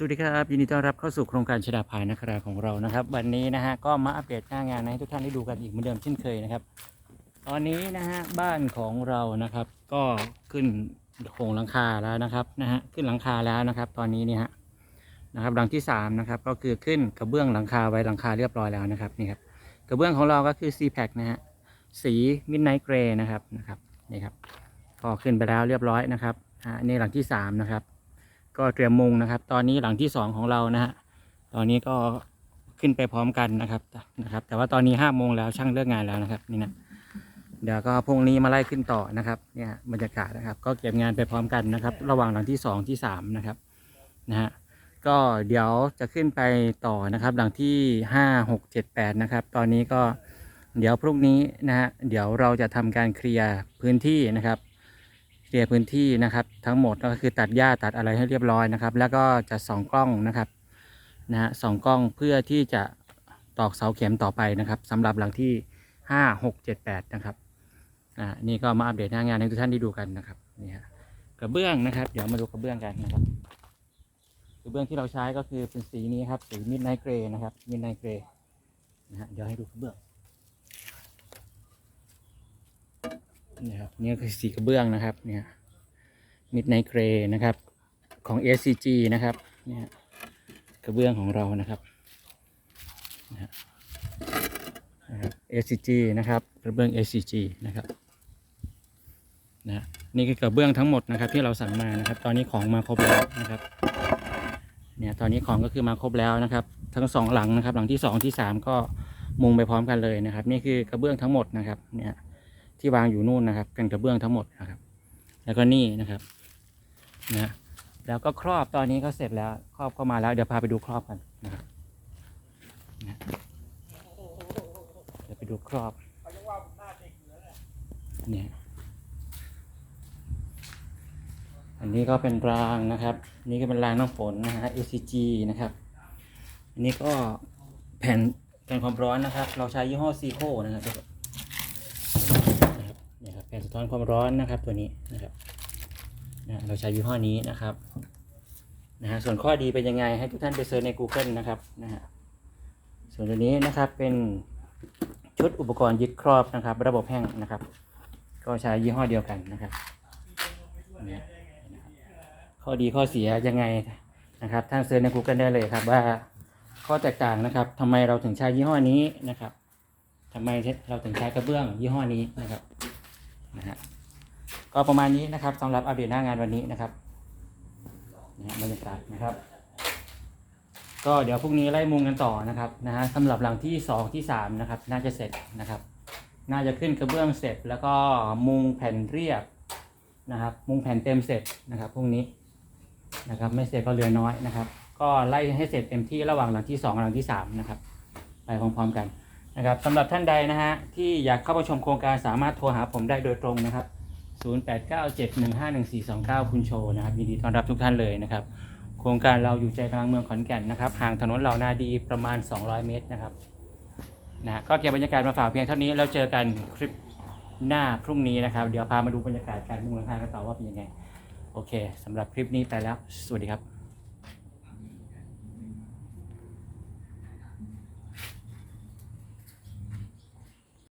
สวัสดีครับ ยินดีต้อนรับเข้าสู่โครงการชดาภายนาคราของเรานะครับ วันนี้นะฮะก็มาอัปเดตหน้างานให้ทุกท่านได้ดูกันอีกเหมือนเดิมเช่นเคยนะครับ ตอนนี้นะฮะบ้านของเรานะครับ ก็ขึ้นโครงหลังคาแล้วนะครับนะฮะขึ้นหลังคาแล้วนะครับ ตอนนี้นี่ฮะนะครับหลังที่สามนะครับก็คือขึ้นกระเบื้องหลังคาไว้หลังคาเรียบร้อยแล้วนะครับนี่ครับกระเบื้องของเราก็คือ c p a c นะฮะสีมิดไนท์เกรย์นะครับนะครับนี่ครับก็ขึ้นไปแล้วเรียบร้อยนะครับอ่านี่หลังที่สามนะครับ ก็เตรียมมุงนะครับ ตอนนี้หลังที่สองของเรานะฮะตอนนี้ก็ขึ้นไปพร้อมกันนะครับนะครับ แต่ว่าตอนนี้ห้าโมงแล้วช่างเลิกงานแล้วนะครับ นี่นะเดี๋ยวก็พรุ่งนี้มาไล่ขึ้นต่อนะครับเนี่ยบรรยากาศนะครับ ก็เก็บงานไปพร้อมกันนะครับ ระหว่างหลังที่สองที่สามนะครับนะฮะก็เดี๋ยวจะขึ้นไปต่อนะครับ หลังที่ห้าหกเจ็ดแปดนะครับ ตอนนี้ก็เดี๋ยวพรุ่งนี้นะฮะเดี๋ยวเราจะทำการเคลียร์พื้นที่นะครับ เคลียร์พื้นที่นะครับ ทั้งหมดก็คือตัดหญ้าตัดอะไรให้เรียบร้อยนะครับ แล้วก็จะส่องกล้องนะครับนะฮะส่องกล้องเพื่อที่จะตอกเสาเข็มต่อไปนะครับสำหรับหลังที่ห้าหกเจ็ดแปดนะครับอ่านี่ก็มาอัปเดตหน้างานให้ทุกท่านได้ดูกันนะครับนี่ฮะกระเบื้องนะครับ เดี๋ยวมาดูกระเบื้องกันนะครับกระเบื้องที่เราใช้ก็คือเป็นสีนี้ครับสีมิดไนท์เกรย์นะครับมิดไนท์เกรย์นะฮะเดี๋ยวให้ดูกระเบื้อง นี่ครับนี่คือสีกระเบื้องนะครับเนี่ยมิดไนเกรนะครับของ SCG นะครับเนี่ยกระเบื้องของเรานะครับนะครับ SCG นะครับกระเบื้อง SCG นะครับนะนี่คือกระเบื้องทั้งหมดนะครับที่เราสั่งมานะครับ ตอนนี้ของมาครบแล้วนะครับเนี่ยตอนนี้ของก็คือมาครบแล้วนะครับ ทั้งสองหลังนะครับ หลังที่สองที่สามก็มุงไปพร้อมกันเลยนะครับ นี่คือกระเบื้องทั้งหมดนะครับเนี่ย ที่วางอยู่นู่นนะครับเป็นกระเบื้องทั้งหมดนะครับ แล้วก็นี่นะครับนะแล้วก็ครอบตอนนี้ก็เสร็จแล้วครอบเข้ามาแล้วเดี๋ยวพาไปดูครอบกันนะครับนะเดี๋ยวไปดูครอบเนี่ยอันนี้ก็เป็นรางนะครับ นี่ก็เป็นรางน้ำฝนนะฮะ ACG นะครับ อันนี้ก็แผ่นแผ่นความร้อนนะครับ เราใช้ยี่ห้อซีโคนะครับ นะครับเนี่ยครับแผ่น สะท้อนความร้อนนะครับตัวนี้นะครับนะเราใช้ยี่ห้อนี้นะครับนะฮะส่วนข้อดีเป็นยังไงให้ทุกท่านไปเซิร์ชใน Google นะครับนะฮะส่วนตัวนี้นะครับเป็นชุดอุปกรณ์ยึดครอบนะครับ ระบบแห้งนะครับ ก็ใช้ยี่ห้อเดียวกันนะครับนะข้อดีข้อเสียยังไงนะครับท่านเซิร์ชใน Google ได้เลยครับว่าข้อแตกต่างนะครับทำไมเราถึงใช้ยี่ห้อนี้นะครับทำไมเราถึงใช้กระเบื้องยี่ห้อนี้นะครับ นะฮะก็ประมาณนี้นะครับสำหรับอัปเดตหน้างานวันนี้นะครับนะฮะบรรยากาศนะครับ ก็เดี๋ยวพรุ่งนี้ไล่มุงกันต่อนะครับนะฮะสำหรับหลังที่สองที่สามนะครับน่าจะเสร็จนะครับ น่าจะขึ้นกระเบื้องเสร็จ แล้วก็มุงแผ่นเรียบนะครับ มุงแผ่นเต็มเสร็จนะครับพรุ่งนี้นะครับไม่เสร็จก็เหลือน้อยนะครับ ก็ไล่ให้เสร็จเต็มที่ระหว่างหลังที่สองหลังที่สามนะครับ ไปพร้อมๆกัน นะครับสำหรับท่านใดนะฮะที่อยากเข้ามาชมโครงการสามารถโทรหาผมได้โดยตรงนะครับ 0897151429 คุณโชนะครับยินดีต้อนรับทุกท่านเลยนะครับ โครงการเราอยู่ใจกลางเมืองขอนแก่นนะครับห่างถนนเหล่านาดีประมาณ 200 เมตรนะครับนะก็เก็บบรรยากาศมาฝากเพียงเท่านี้แล้วเจอกันคลิปหน้าพรุ่งนี้นะครับ เดี๋ยวพามาดูบรรยากาศการมุ่งหลังคากันต่อว่าเป็นยังไง โอเคสำหรับคลิปนี้ไปแล้ว สวัสดีครับ